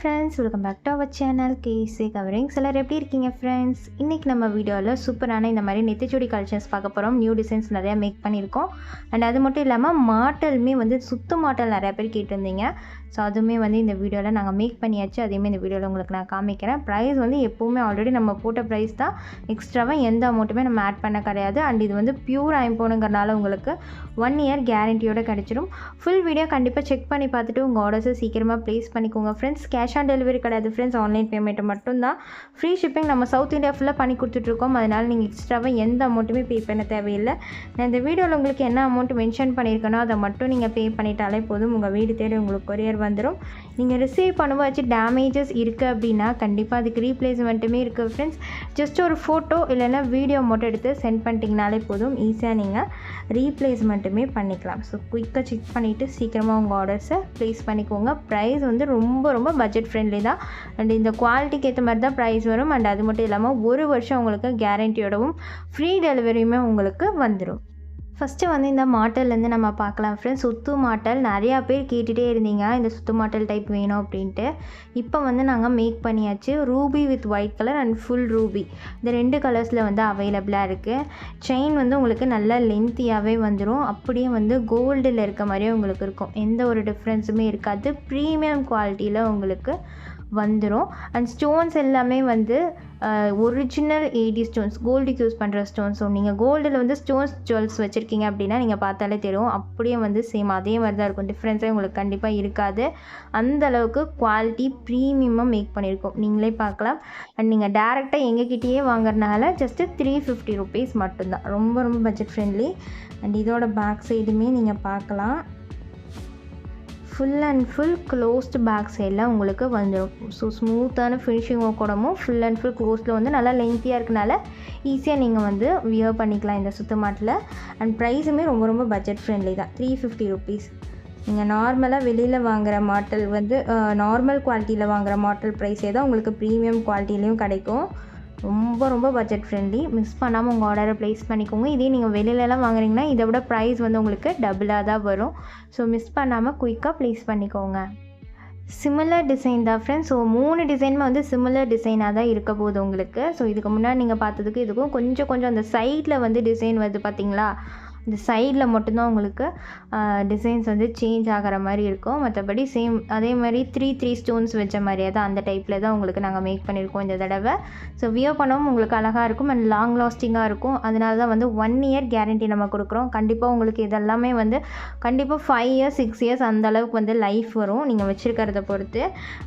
Friends welcome back to our channel KC coverings எல்லோரும் எப்படி இருக்கீங்க ஃப்ரெண்ட்ஸ் இன்றைக்கி நம்ம வீடியோவில் சூப்பரான இந்த மாதிரி நெத்திச்சுடி கலெக்ஷன்ஸ் பார்க்க போகிறோம் நியூ டிசைன்ஸ் நிறையா மேக் பண்ணியிருக்கோம். அண்ட் அது மட்டும் இல்லாமல் மாட்டலுமே வந்து சுத்து மாட்டல் நிறையா பேர் கேட்டிருந்தீங்க. ஸோ அதுவுமே வந்து இந்த வீடியோவில் நாங்கள் மேக் பண்ணியாச்சு. அதையுமே இந்த வீடியோவில் உங்களுக்கு நான் காமிக்கிறேன். ப்ரைஸ் வந்து எப்போவுமே ஆல்ரெடி நம்ம போட்ட ப்ரைஸ் தான். எக்ஸ்ட்ராவாக எந்த அமௌண்ட்டுமே நம்ம ஆட் பண்ண கிடையாது. அண்ட் இது வந்து பியூர் ஐம்போனுங்கிறனால உங்களுக்கு ஒன் இயர் கேரண்டியோடு கிடச்சிடும் ஃபுல் வீடியோ கண்டிப்பாக செக் பண்ணி பார்த்துட்டு உங்கள் ஆர்டர்ஸை சீக்கிரமாக ப்ளேஸ் பண்ணிக்கோங்க. ஃப்ரெண்ட்ஸ் கேஷ் ஆன் டெலிவரி கிடையாது. ஃப்ரெண்ட்ஸ் ஆன்லைன் பேமெண்ட் மட்டும்தான். ஃப்ரீ ஷிப்பிங் நம்ம சவுத் இந்தியா ஃபுல்லாக பண்ணி கொடுத்துட்ருக்கோம். அதனால் நீங்கள் எக்ஸ்ட்ராவாக எந்த அமௌண்ட்டுமே பே பண்ண தேவையில்லை. நான் இந்த வீடியோவில் உங்களுக்கு என்ன அமௌண்ட் மென்ஷன் பண்ணியிருக்கேனோ அதை மட்டும் நீங்கள் பே பண்ணிட்டாலே போதும். உங்கள் வீடு தேடி உங்களுக்கு கொரியர் வந்துடும் நீங்கள் ரிசீவ் பண்ணுவாச்சு டேமேஜஸ் இருக்குது அப்படின்னா கண்டிப்பாக அதுக்கு ரீப்ளேஸ்மெண்ட்டுமே இருக்குது ஃப்ரெண்ட்ஸ் ஜஸ்ட் ஒரு ஃபோட்டோ இல்லைன்னா வீடியோ மட்டும் எடுத்து சென்ட் பண்ணிட்டீங்கனாலே போதும். ஈஸியாக நீங்கள் ரீப்ளேஸ்மெண்ட்டுமே பண்ணிக்கலாம். ஸோ குயிக்காக செக் பண்ணிவிட்டு சீக்கிரமாக உங்கள் ஆர்டர்ஸை ப்ளேஸ் பண்ணிக்கோங்க. ப்ரைஸ் வந்து ரொம்ப ரொம்ப பட்ஜெட் ஃப்ரெண்ட்லி தான். அண்ட் இந்த குவாலிட்டிக்கு ஏற்ற மாதிரி தான் ப்ரைஸ் வரும். அண்ட் அது மட்டும் இல்லாமல் ஒரு வருஷம் உங்களுக்கு கேரண்டியோடவும் ஃப்ரீ டெலிவரியுமே உங்களுக்கு வந்துடும் ஃபஸ்ட்டு வந்து இந்த மாட்டல்லேருந்து நம்ம பார்க்கலாம் ஃப்ரெண்ட்ஸ் சுத்து மாட்டல். நிறையா பேர் கேட்டுகிட்டே இருந்தீங்க. இந்த சுத்து மாட்டல் டைப் வேணும் அப்படின்ட்டு. இப்போ வந்து நாங்கள் மேக் பண்ணியாச்சு. Ruby with white colour and full ruby இந்த ரெண்டு கலர்ஸில் வந்து அவைலபிளாக இருக்குது செயின் வந்து உங்களுக்கு நல்லா லென்த்தியாகவே வந்துடும் அப்படியே வந்து கோல்டில் இருக்க மாதிரியே உங்களுக்கு இருக்கும். எந்த ஒரு டிஃப்ரென்ஸுமே இருக்காது. ப்ரீமியம் குவாலிட்டியில் உங்களுக்கு வந்துடும் அண்ட் ஸ்டோன்ஸ் எல்லாமே வந்து ஒரிஜினல் எயிட்டி ஸ்டோன்ஸ் கோல்டுக்கு யூஸ் பண்ணுற ஸ்டோன்ஸ் ஸோ நீங்கள் கோல்டில் வந்து ஸ்டோன்ஸ் ஜுவல்ஸ் வச்சுருக்கீங்க அப்படின்னா நீங்கள் பார்த்தாலே தெரியும். அப்படியே வந்து சேம் அதே மாதிரி தான் இருக்கும் டிஃப்ரென்ஸே உங்களுக்கு கண்டிப்பாக இருக்காது. அந்த அளவுக்கு குவாலிட்டி ப்ரீமியமாக மேக் பண்ணியிருக்கோம் நீங்களே பார்க்கலாம். அண்ட் நீங்கள் டேரெக்டாக எங்ககிட்டயே வாங்குறதுனால ஜஸ்ட்டு த்ரீ ஃபிஃப்டி ருபீஸ் மட்டும்தான். ரொம்ப ரொம்ப பட்ஜெட் ஃப்ரெண்ட்லி அண்ட் இதோட பேக் சைடுமே நீங்கள் பார்க்கலாம். Full and full closed back சைடில் உங்களுக்கு வந்துடும் ஸோ ஸ்மூத்தான ஃபினிஷிங் கூடமும் ஃபுல் அண்ட் ஃபுல் க்ளோஸில் வந்து நல்லா லென்த்தியாக இருக்கனால ஈஸியாக நீங்கள் வந்து வியர் பண்ணிக்கலாம் இந்த சுத்த மாட்டில். அண்ட் ப்ரைஸுமே ரொம்ப ரொம்ப பட்ஜெட் ஃப்ரெண்ட்லி தான். த்ரீ ஃபிஃப்டி ருபீஸ் நீங்கள் நார்மலாக வெளியில் வாங்குகிற மாட்டல் வந்து நார்மல் குவாலிட்டியில் வாங்குகிற மாட்டல் ப்ரைஸே தான் உங்களுக்கு ப்ரீமியம் குவாலிட்டிலையும் கிடைக்கும். ரொம்ப ரொம்ப பட்ஜெட் ஃப்ரெண்ட்லி மிஸ் பண்ணாமல் உங்கள் ஆர்டரை ப்ளேஸ் பண்ணிக்கோங்க. இதே நீங்கள் வெளியிலலாம் வாங்குறீங்கன்னா இதை விட ப்ரைஸ் வந்து உங்களுக்கு டபுளாக தான் வரும். ஸோ மிஸ் பண்ணாமல் குயிக்காக ப்ளேஸ் பண்ணிக்கோங்க. சிமிலர் டிசைன் தான் ஃப்ரெண்ட்ஸ் ஸோ மூணு டிசைனுமே வந்து சிமிலர் டிசைனாக தான் இருக்க போகுது உங்களுக்கு. ஸோ இதுக்கு முன்னாடி நீங்கள் பார்த்ததுக்கு இதுக்கும் கொஞ்சம் கொஞ்சம் அந்த சைடில் வந்து டிசைன் வருது பார்த்தீங்களா இந்த சைடில் மட்டும்தான் உங்களுக்கு டிசைன்ஸ் வந்து சேஞ்ச் ஆகிற மாதிரி இருக்கும். மற்றபடி சேம் அதே மாதிரி த்ரீ த்ரீ ஸ்டோன்ஸ் வச்ச மாதிரியே தான் அந்த டைப்பில் தான் உங்களுக்கு நாங்கள் மேக் பண்ணியிருக்கோம் இந்த தடவை. ஸோ வியோ பண்ணவும் உங்களுக்கு அழகாக இருக்கும் அண்ட் லாங் லாஸ்டிங்காக இருக்கும். அதனால தான் வந்து ஒன் இயர் கேரண்டி நம்ம கொடுக்குறோம். கண்டிப்பாக உங்களுக்கு இதெல்லாமே வந்து கண்டிப்பாக ஃபைவ் இயர்ஸ் சிக்ஸ் இயர்ஸ் அந்த அளவுக்கு வந்து லைஃப் வரும். நீங்கள் வச்சுருக்கிறத பொறுத்து.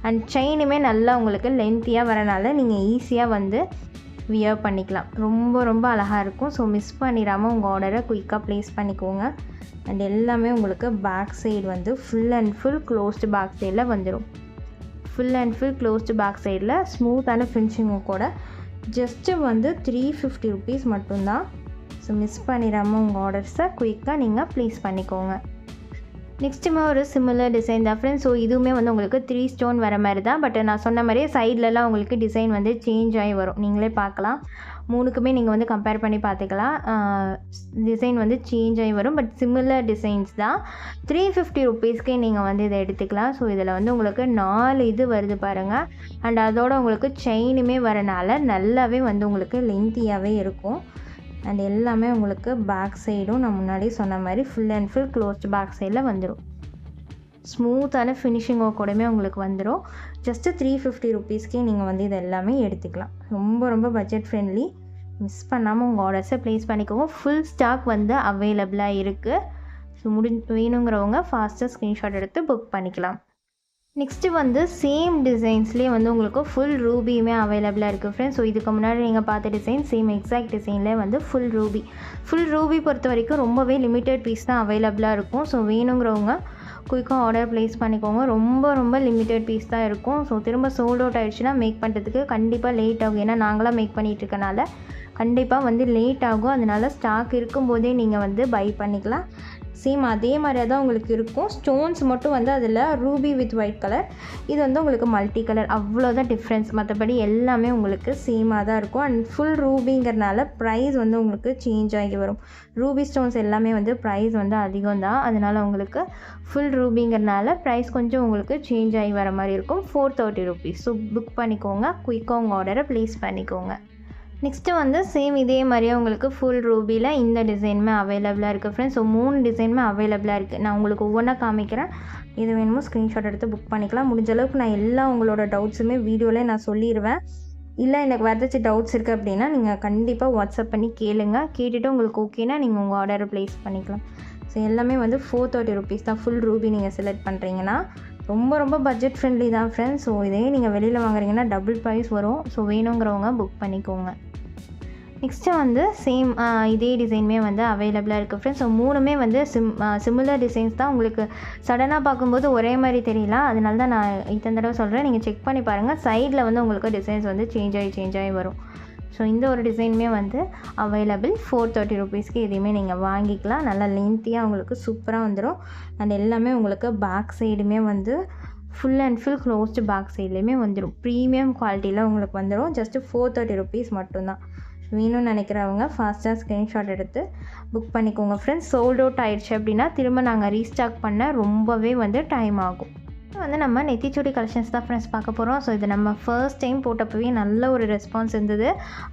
அண்ட் செயினுமே நல்லா உங்களுக்கு லென்த்தியாக வரனால நீங்கள் ஈஸியாக வந்து வியர் பண்ணிக்கலாம். ரொம்ப ரொம்ப அழகாக இருக்கும். ஸோ மிஸ் பண்ணிடாமல் உங்கள் ஆர்டரை குயிக்காக ப்ளேஸ் பண்ணிக்கோங்க. அண்ட் எல்லாமே உங்களுக்கு பேக் சைடு வந்து full and full closed back சைடில் வந்துடும் full and full closed back சைடில் ஸ்மூத்தான ஃபினிஷிங்கும் கூட ஜஸ்ட்டு வந்து த்ரீ ஃபிஃப்டி ருபீஸ் மட்டும்தான். ஸோ மிஸ் பண்ணிடாமல் உங்கள் ஆர்டர்ஸை குயிக்காக நீங்கள் ப்ளேஸ் பண்ணிக்கோங்க. நெக்ஸ்ட்டுமே ஒரு சிமிலர் டிசைன் தான் ஃப்ரெண்ட்ஸ் ஸோ இதுவுமே வந்து உங்களுக்கு த்ரீ ஸ்டோன் வர மாதிரி தான். பட் நான் சொன்ன மாதிரியே சைட்லலாம் உங்களுக்கு டிசைன் வந்து சேஞ்ச் ஆகி வரும். நீங்களே பார்க்கலாம். மூணுக்குமே நீங்கள் வந்து கம்பேர் பண்ணி பார்த்துக்கலாம். டிசைன் வந்து சேஞ்ச் ஆகி வரும். பட் சிமிலர் டிசைன்ஸ் தான். த்ரீ ஃபிஃப்டி ருபீஸ்க்கே நீங்கள் வந்து இதை எடுத்துக்கலாம். ஸோ இதில் வந்து உங்களுக்கு நாலு இது வருது பாருங்கள் அண்ட் அதோட உங்களுக்கு செயினுமே வரனால நல்லாவே வந்து உங்களுக்கு லென்த்தியாகவே இருக்கும். அண்ட் எல்லாமே உங்களுக்கு பேக் சைடும் நான் முன்னாடி சொன்ன மாதிரி full and full closed back சைடில் வந்துடும் ஸ்மூத்தான ஃபினிஷிங்கோ கூடமே உங்களுக்கு வந்துடும் ஜஸ்ட்டு த்ரீ ஃபிஃப்டி ருபீஸ்க்கே நீங்கள் வந்து இது எல்லாமே எடுத்துக்கலாம். ரொம்ப ரொம்ப பட்ஜெட் ஃப்ரெண்ட்லி மிஸ் பண்ணாமல் உங்கள் ஆர்டர்ஸை ப்ளேஸ் பண்ணிக்கோங்க. ஃபுல் ஸ்டாக் வந்து அவைலபிளாக இருக்குது ஸோ முடி வேணுங்கிறவங்க ஃபாஸ்ட்டாக ஸ்க்ரீன்ஷாட் எடுத்து புக் பண்ணிக்கலாம். நெக்ஸ்ட்டு வந்து சேம் டிசைன்ஸ்லேயே வந்து உங்களுக்கு ஃபுல் ரூபியுமே அவைலபிளாக இருக்குது ஃப்ரெண்ட்ஸ் ஸோ இதுக்கு முன்னாடி நீங்கள் பார்த்த டிசைன் சேம் எக்ஸாக்ட் டிசைன்லேயே வந்து ஃபுல் ரூபி ஃபுல் ரூபி பொறுத்த வரைக்கும் ரொம்பவே லிமிட்டட் பீஸ் தான் அவைலபிளாக இருக்கும். ஸோ வேணுங்கிறவங்க குயிக்காக ஆர்டர் ப்ளேஸ் பண்ணிக்கோங்க. ரொம்ப ரொம்ப லிமிட்டட் பீஸ் தான் இருக்கும். ஸோ திரும்ப சோல்ட் அவுட் ஆகிடுச்சுன்னா மேக் பண்ணுறதுக்கு கண்டிப்பாக லேட் ஆகும். ஏன்னா நாங்களாம் மேக் பண்ணிகிட்டு இருக்கனால கண்டிப்பாக வந்து லேட் ஆகும். அதனால ஸ்டாக் இருக்கும்போதே நீங்கள் வந்து பை பண்ணிக்கலாம். சேம் அதே மாதிரியே தான் உங்களுக்கு இருக்கும். ஸ்டோன்ஸ் மட்டும் வந்து அதில் ரூபி வித் ஒயிட் கலர் இது வந்து உங்களுக்கு மல்டி கலர் அவ்வளோதான் டிஃப்ரென்ஸ் மற்றபடி எல்லாமே உங்களுக்கு சேமாக தான் இருக்கும். அண்ட் ஃபுல் ரூபிங்கிறனால ப்ரைஸ் வந்து உங்களுக்கு சேஞ்ச் ஆகி வரும். ரூபி ஸ்டோன்ஸ் எல்லாமே வந்து ப்ரைஸ் வந்து அதிகம் தான். அதனால் உங்களுக்கு ஃபுல் ரூபிங்கிறனால ப்ரைஸ் கொஞ்சம் உங்களுக்கு சேஞ்ச் ஆகி வர மாதிரி இருக்கும். Four thirty rupees so book பண்ணிக்கோங்க. குயிக்காக உங்கள் ஆர்டரை ப்ளேஸ் பண்ணிக்கோங்க. நெக்ஸ்ட்டு வந்து சேம் இதே மாதிரியே உங்களுக்கு ஃபுல் ரூபியில் இந்த டிசைனுமே அவைலபிளாக இருக்குது ஃப்ரெண்ட்ஸ் ஸோ மூணு டிசைனுமே அவைலபிளாக இருக்குது நான் உங்களுக்கு ஒவ்வொன்றா காமிக்கிறேன். இது வேணுமோ ஸ்க்ரீன்ஷாட் எடுத்து புக் பண்ணிக்கலாம். முடிஞ்ச அளவுக்கு நான் எல்லா உங்களோட டவுட்ஸுமே வீடியோவில் நான் சொல்லிடுவேன் இல்லை எனக்கு வேறு ஏதாச்சும் டவுட்ஸ் இருக்குது அப்படின்னா நீங்கள் கண்டிப்பாக வாட்ஸ்அப் பண்ணி கேளுங்க. கேட்டுவிட்டு உங்களுக்கு ஓகேனா நீங்கள் உங்கள் ஆர்டரை ப்ளேஸ் பண்ணிக்கலாம். ஸோ எல்லாமே வந்து ஃபோர் தேர்ட்டி ருபீஸ் தான். ஃபுல் ரூபி நீங்கள் செலக்ட் பண்ணுறீங்கன்னா ரொம்ப ரொம்ப பட்ஜெட் ஃப்ரெண்ட்லி தான் ஃப்ரெண்ட்ஸ் ஸோ இதே நீங்கள் வெளியில் வாங்குறீங்கன்னா டபுள் ப்ரைஸ் வரும். ஸோ வேணுங்கிறவங்க புக் பண்ணிக்கோங்க. நெக்ஸ்ட்டு வந்து சேம் இதே டிசைனுமே வந்து அவைலபிளாக இருக்குது ஃப்ரெண்ட்ஸ் ஸோ மூணுமே வந்து சிம் சிமிலர் டிசைன்ஸ் தான் உங்களுக்கு சடனாக பார்க்கும்போது ஒரே மாதிரி தெரியல. அதனால தான் நான் இத்தனை தடவை சொல்கிறேன் நீங்கள் செக் பண்ணி பாருங்கள் சைடில் வந்து உங்களுக்கு டிசைன்ஸ் வந்து சேஞ்ச் ஆகி சேஞ்ச் ஆகி வரும். ஸோ இந்த ஒரு டிசைனுமே வந்து அவைலபிள் ஃபோர் தேர்ட்டி ருபீஸ்க்கு எதையுமே நீங்கள் வாங்கிக்கலாம். நல்லா லென்த்தியாக உங்களுக்கு சூப்பராக வந்துடும் அண்ட் எல்லாமே உங்களுக்கு பேக் சைடுமே வந்து full and full closed back சைட்லேயுமே வந்துடும் ப்ரீமியம் குவாலிட்டியில் உங்களுக்கு வந்துடும் ஜஸ்ட்டு ஃபோர் தேர்ட்டி ருபீஸ் மட்டும்தான். வேணும்னு நினைக்கிறவங்க ஃபாஸ்ட்டாக ஸ்க்ரீன்ஷாட் எடுத்து புக் பண்ணிக்கோங்க. ஃப்ரெண்ட்ஸ் சோல்ட் அவுட் ஆயிடுச்சு அப்படின்னா திரும்ப நாங்கள் ரீஸ்டாக் பண்ண ரொம்பவே வந்து டைம் ஆகும். வந்து நம்ம நெத்திச்சுடி கலெக்ஷன்ஸ் தான் ஃப்ரெண்ட்ஸ் பார்க்க போகிறோம் ஸோ இது நம்ம ஃபர்ஸ்ட் டைம் போட்டப்பவே நல்ல ஒரு ரெஸ்பான்ஸ் இருந்தது.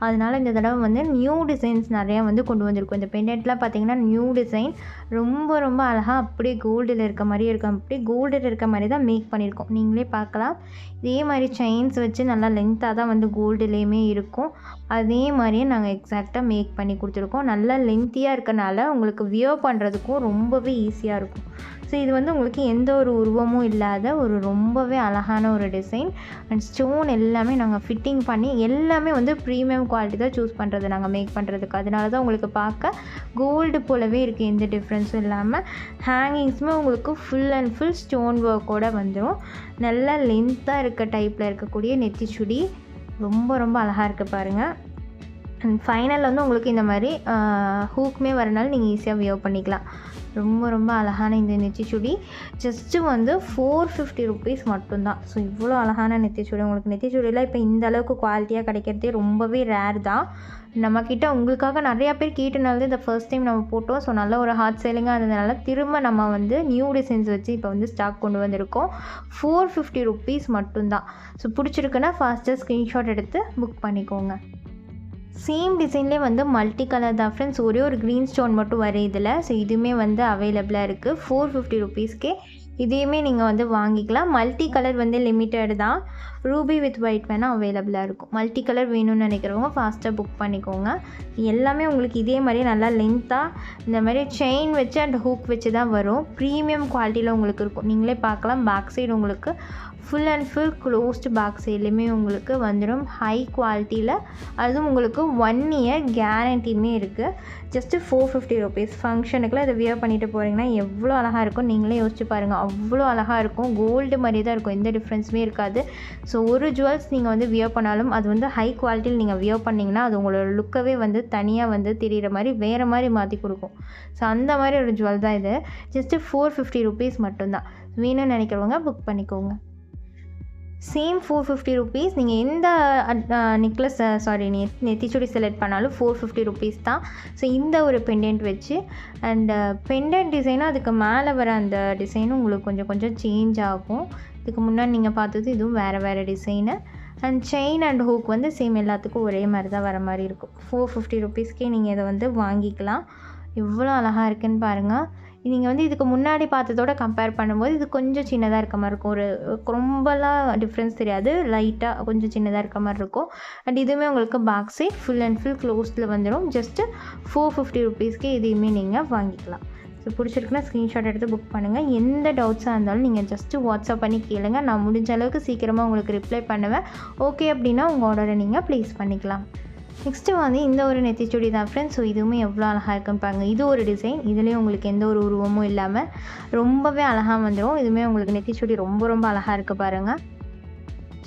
அதனால் இந்த தடவை வந்து நியூ டிசைன்ஸ் நிறையா வந்து கொண்டு வந்திருக்கும். இந்த பெண்டெண்ட்லாம் பார்த்தீங்கன்னா நியூ டிசைன் ரொம்ப ரொம்ப அழகாக அப்படியே கோல்டில் இருக்க மாதிரியே இருக்கும். அப்படியே கோல்டில் இருக்க மாதிரி தான் மேக் பண்ணியிருக்கோம். நீங்களே பார்க்கலாம். இதே மாதிரி செயின்ஸ் வச்சு நல்லா லென்த்தாக தான் வந்து கோல்டுலேயுமே இருக்கும். அதே மாதிரியே நாங்கள் எக்ஸாக்டாக மேக் பண்ணி கொடுத்துருக்கோம். நல்லா லென்த்தியாக இருக்கனால உங்களுக்கு வியர் பண்ணுறதுக்கும் ரொம்பவே ஈஸியாக இருக்கும். ஸோ இது வந்து உங்களுக்கு எந்த ஒரு உருவமும் இல்லாத ஒரு ரொம்பவே அழகான ஒரு டிசைன் அண்ட் ஸ்டோன் எல்லாமே நாங்கள் ஃபிட்டிங் பண்ணி எல்லாமே வந்து ப்ரீமியம் குவாலிட்டி தான் சூஸ் பண்ணுறது நாங்கள் மேக் பண்ணுறதுக்கு அதனால தான் உங்களுக்கு பார்க்க கோல்டு போலவே இருக்குது எந்த டிஃப்ரென்ஸும் இல்லாமல் ஹேங்கிங்ஸுமே உங்களுக்கு ஃபுல் அண்ட் ஃபுல் ஸ்டோன் ஒர்க்கோடு வந்துடும் நல்லா லென்த்தாக இருக்க டைப்பில் இருக்கக்கூடிய நெத்திச்சுடி ரொம்ப ரொம்ப அழகாக இருக்குது பாருங்கள் அண்ட் ஃபைனலில் வந்து உங்களுக்கு இந்த மாதிரி ஹூக்குமே வரனால நீங்கள் ஈஸியாக வியோ பண்ணிக்கலாம். ரொம்ப ரொம்ப அழகான இந்த நெத்திச்சுடி ஜஸ்ட்டு வந்து ஃபோர் ஃபிஃப்டி ருபீஸ் மட்டும்தான். ஸோ இவ்வளோ அழகான நெத்திச்சுடி உங்களுக்கு நெத்திச்சுடியில் இப்போ இந்த அளவுக்கு குவாலிட்டியாக கிடைக்கிறதே ரொம்பவே ரேர் தான். நம்மக்கிட்ட உங்களுக்காக நிறையா பேர் கேட்டனால இந்த ஃபர்ஸ்ட் டைம் நம்ம போட்டோம். ஸோ நல்ல ஒரு ஹார்ட் சேலிங்காக இருந்ததுனால திரும்ப நம்ம வந்து நியூ டிசைன்ஸ் வச்சு இப்போ வந்து ஸ்டாக் கொண்டு வந்திருக்கோம். ஃபோர் ஃபிஃப்டி ருபீஸ் மட்டும்தான். ஸோ பிடிச்சிருக்குன்னா ஃபாஸ்ட்டாக ஸ்க்ரீன்ஷாட் எடுத்து புக் பண்ணிக்கோங்க. சேம் டிசைன்லேயே வந்து மல்டி கலர் தான் ஃப்ரெண்ட்ஸ் ஒரே ஒரு க்ரீன் ஸ்டோன் மட்டும் வர ஸோ இதுவுமே வந்து அவைலபிளாக இருக்குது ஃபோர் ஃபிஃப்டி ருபீஸ்க்கே இதையுமே நீங்கள் வந்து வாங்கிக்கலாம். மல்டி கலர் வந்து லிமிட்டட் தான். ரூபி வித் ஒயிட் வேணால் அவைலபிளாக இருக்கும். மல்டி கலர் வேணும்னு நினைக்கிறவங்க ஃபாஸ்ட்டாக புக் பண்ணிக்கோங்க. எல்லாமே உங்களுக்கு இதே மாதிரி நல்லா லென்த்தாக இந்த மாதிரி செயின் வச்சு அண்ட் ஹூக் வச்சு தான் வரும். ப்ரீமியம் குவாலிட்டியில் உங்களுக்கு இருக்கும். நீங்களே பார்க்கலாம். பேக் சைடு உங்களுக்கு full and full closed back சைட்லேயுமே உங்களுக்கு வந்துடும் ஹை குவாலிட்டியில் அதுவும் உங்களுக்கு ஒன் இயர் கேரண்டியுமே இருக்குது ஜஸ்ட்டு ஃபோர் ஃபிஃப்டி ருபீஸ் ஃபங்க்ஷனுக்குலாம் இதை வியர் பண்ணிட்டு போகிறீங்கன்னா எவ்வளோ அழகாக இருக்கும். நீங்களே யோசிச்சு பாருங்கள் அவ்வளோ அழகாக இருக்கும். கோல்டு மாதிரி தான் இருக்கும். எந்த டிஃப்ரென்ஸுமே இருக்காது. ஸோ ஒரு ஜுவல்ஸ் நீங்கள் வந்து வியர் பண்ணாலும் அது வந்து ஹை குவாலிட்டியில் நீங்கள் வியர் பண்ணிங்கன்னா அது உங்களோட லுக்கவே வந்து தனியாக வந்து தெரிகிற மாதிரி வேறு மாதிரி மாற்றி கொடுக்கும். ஸோ அந்த மாதிரி ஒரு ஜுவல் தான் இது. ஜஸ்ட்டு ஃபோர் ஃபிஃப்டி ருபீஸ் மட்டும்தான். வேணும்னு நினைக்கிறவங்க புக் பண்ணிக்கோங்க. சேம் ஃபோர் ஃபிஃப்டி ருபீஸ் நீங்கள் எந்த நெக்லஸ் சாரி நெ நெத்திச்சுடி செலக்ட் பண்ணாலும் ஃபோர் ஃபிஃப்டி ருபீஸ் தான். ஸோ இந்த ஒரு பெண்டென்ட் வச்சு அண்ட் பெண்டென்ட் டிசைனும் அதுக்கு மேலே வர அந்த டிசைனும் உங்களுக்கு கொஞ்சம் கொஞ்சம் சேஞ்ச் ஆகும். இதுக்கு முன்னாடி நீங்கள் பார்த்தது இதுவும் வேறு வேறு design and chain and hook வந்து சேம் எல்லாத்துக்கும் ஒரே மாதிரி தான் வர மாதிரி இருக்கும். ஃபோர் ஃபிஃப்டி ருபீஸ்க்கே நீங்கள் இதை வந்து வாங்கிக்கலாம். எவ்வளோ அழகாக இருக்குன்னு பாருங்கள் நீங்கள் வந்து இதுக்கு முன்னாடி பார்த்ததோட கம்பேர் பண்ணும்போது இது கொஞ்சம் சின்னதாக இருக்க மாதிரி இருக்கும். ஒரு ரொம்பலாம் டிஃப்ரென்ஸ் தெரியாது. லைட்டாக கொஞ்சம் சின்னதாக இருக்க மாதிரி இருக்கும். அண்ட் இதுவுமே உங்களுக்கு back side full and full க்ளோஸில் வந்துடும் ஜஸ்ட்டு ஃபோர் ஃபிஃப்டி ருபீஸ்க்கு இதையுமே நீங்கள் வாங்கிக்கலாம். ஸோ பிடிச்சிருக்குன்னா ஸ்க்ரீன்ஷாட் எடுத்து புக் பண்ணுங்கள் எந்த டவுட்ஸாக இருந்தாலும் நீங்கள் ஜஸ்ட்டு வாட்ஸ்அப் பண்ணி கேளுங்க. நான் முடிஞ்ச அளவுக்கு சீக்கிரமாக உங்களுக்கு ரிப்ளை பண்ணுவேன். ஓகே அப்படின்னா உங்கள் ஆர்டரை நீங்கள் ப்ளேஸ் பண்ணிக்கலாம். நெக்ஸ்ட்டு வந்து இந்த ஒரு நெத்திச்சுடி தான் ஃப்ரெண்ட்ஸ் ஸோ இதுவுமே எவ்வளோ அழகாக இருக்குன்னு பாருங்க இது ஒரு டிசைன் இதுலேயும் உங்களுக்கு எந்த ஒரு உருவமும் இல்லாமல் ரொம்பவே அழகாக வந்துடும் இதுவுமே உங்களுக்கு நெத்திச்சுடி ரொம்ப ரொம்ப அழகாக இருக்குது பாருங்கள்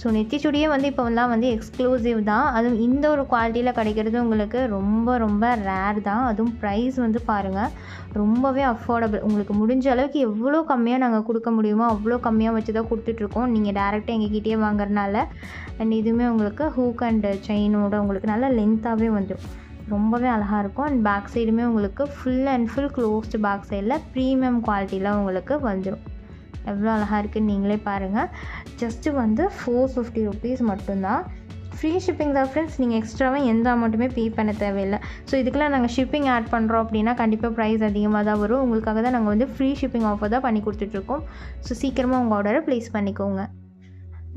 ஸோ நெத்திச்சுடியே வந்து இப்போலாம் வந்து எக்ஸ்க்ளூசிவ் தான். அதுவும் இந்த ஒரு குவாலிட்டியில் கிடைக்கிறது உங்களுக்கு ரொம்ப ரொம்ப ரேர் தான். அதுவும் ப்ரைஸ் வந்து பாருங்கள் ரொம்பவே அஃபோர்டபுள் உங்களுக்கு முடிஞ்ச அளவுக்கு எவ்வளோ கம்மியாக நாங்கள் கொடுக்க முடியுமோ அவ்வளோ கம்மியாக வச்சு தான் கொடுத்துட்ருக்கோம். நீங்கள் டேரெக்டாக எங்ககிட்டயே வாங்குறதுனால. அண்ட் இதுவுமே உங்களுக்கு ஹூக் அண்ட் செயினோட உங்களுக்கு நல்லா லென்த்தாகவே வந்துடும் ரொம்பவே அழகாக இருக்கும். அண்ட் பேக் சைடுமே உங்களுக்கு full and full closed back சைடில் ப்ரீமியம் குவாலிட்டியில் உங்களுக்கு வந்துடும் எவ்வளோ அழகாக இருக்குன்னு நீங்களே பாருங்கள் ஜஸ்ட்டு வந்து ஃபோர் ஃபிஃப்டி ருபீஸ் மட்டும்தான். ஃப்ரீ ஷிப்பிங் தான் ஃப்ரெண்ட்ஸ் நீங்கள் எக்ஸ்ட்ராவாக எந்த அமௌண்ட்டுமே பே பண்ண தேவையில்லை. ஸோ இதுக்கெலாம் நாங்கள் ஷிப்பிங் ஆட் பண்ணுறோம் அப்படின்னா கண்டிப்பாக ப்ரைஸ் அதிகமாக தான் வரும். உங்களுக்காக தான் நாங்கள் வந்து ஃப்ரீ ஷிப்பிங் ஆஃபர் தான் பண்ணி கொடுத்துட்ருக்கோம் ஸோ சீக்கிரமாக உங்கள் ஆர்டரை ப்ளேஸ் பண்ணிக்கோங்க.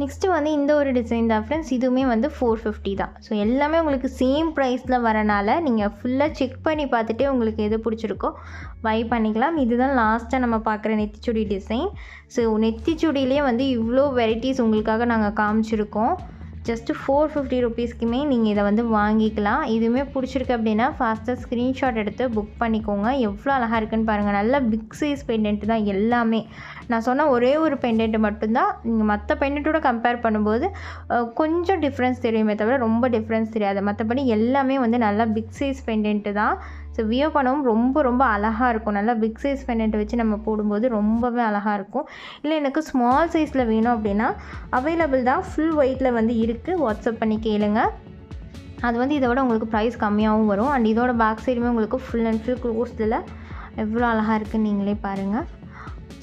நெக்ஸ்ட்டு வந்து இந்த ஒரு டிசைன் தான் ஃப்ரெண்ட்ஸ் இதுவுமே வந்து ஃபோர் ஃபிஃப்டி தான். ஸோ எல்லாமே உங்களுக்கு சேம் ப்ரைஸில் வரனால நீங்கள் ஃபுல்லாக செக் பண்ணி பார்த்துட்டு உங்களுக்கு எது பிடிச்சிருக்கோ பை பண்ணிக்கலாம். இதுதான் லாஸ்ட்டாக நம்ம பார்க்குற நெத்திச்சுடி டிசைன் ஸோ நெத்திச்சுடியிலே வந்து இவ்வளோ வெரைட்டிஸ் உங்களுக்காக நாங்கள் காமிச்சிருக்கோம். ஜஸ்ட்டு ஃபோர் ஃபிஃப்டி ருபீஸ்க்குமே நீங்கள் இதை வந்து வாங்கிக்கலாம். இதுவுமே பிடிச்சிருக்கு அப்படின்னா ஃபாஸ்ட்டாக ஸ்க்ரீன்ஷாட் எடுத்து புக் பண்ணிக்கோங்க. எவ்வளோ அழகாக இருக்குன்னு பாருங்கள் நல்ல பிக் சைஸ் பெண்டென்ட் தான் எல்லாமே. நான் சொன்ன ஒரே ஒரு பெண்டென்ட் மட்டும்தான். நீங்கள் மற்ற பெண்டென்ட்டோட கம்பேர் பண்ணும்போது கொஞ்சம் டிஃப்ரென்ஸ் தெரியுமே தவிர ரொம்ப டிஃப்ரென்ஸ் தெரியாது. மற்றபடி எல்லாமே வந்து நல்லா பிக் சைஸ் பெண்டென்ட்டு தான். ஸோ வியோ பண்ணவும் ரொம்ப ரொம்ப அழகாக இருக்கும். நல்லா பிக் சைஸ் பெண்டென்ட் வச்சு நம்ம போடும்போது ரொம்பவே அழகாக இருக்கும். இல்லை எனக்கு ஸ்மால் சைஸில் வேணும் அப்படின்னா அவைலபிள் தான் ஃபுல் ஒயிட்டில் வந்து இருக்குது வாட்ஸ்அப் பண்ணி கேளுங்க. அது வந்து இதை விட உங்களுக்கு ப்ரைஸ் கம்மியாகவும் வரும். அண்ட் இதோட பேக் சைடுமே உங்களுக்கு ஃபுல் அண்ட் ஃபுல் க்ளோஸ்டில் எவ்வளோ அழகாக இருக்குன்னு நீங்களே பாருங்கள்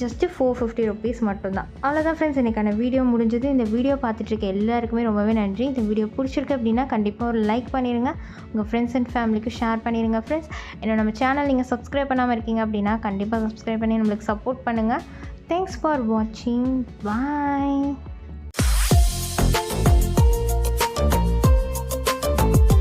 ஜஸ்ட்டு ஃபோர் ஃபிஃப்டி ருபீஸ் மட்டும்தான். அவ்வளோதான் ஃப்ரெண்ட்ஸ் எனக்கான வீடியோ முடிஞ்சது. இந்த வீடியோ பார்த்துட்ருக்க எல்லாருக்குமே ரொம்பவே நன்றி. இந்த வீடியோ பிடிச்சிருக்கு அப்படின்னா கண்டிப்பாக ஒரு லைக் பண்ணிடுங்க உங்கள் ஃப்ரெண்ட்ஸ் அண்ட் ஃபேமிலிக்கு ஷேர் பண்ணிடுங்க ஃப்ரெண்ட்ஸ் என்னோட நம்ம சேனல் நீங்கள் சப்ஸ்கிரைப் பண்ணாமல் இருக்கீங்க அப்படின்னா கண்டிப்பாக சப்ஸ்கிரைப் பண்ணி நம்மளுக்கு சப்போர்ட் பண்ணுங்கள் தேங்க்ஸ் ஃபார் வாட்சிங் பாய்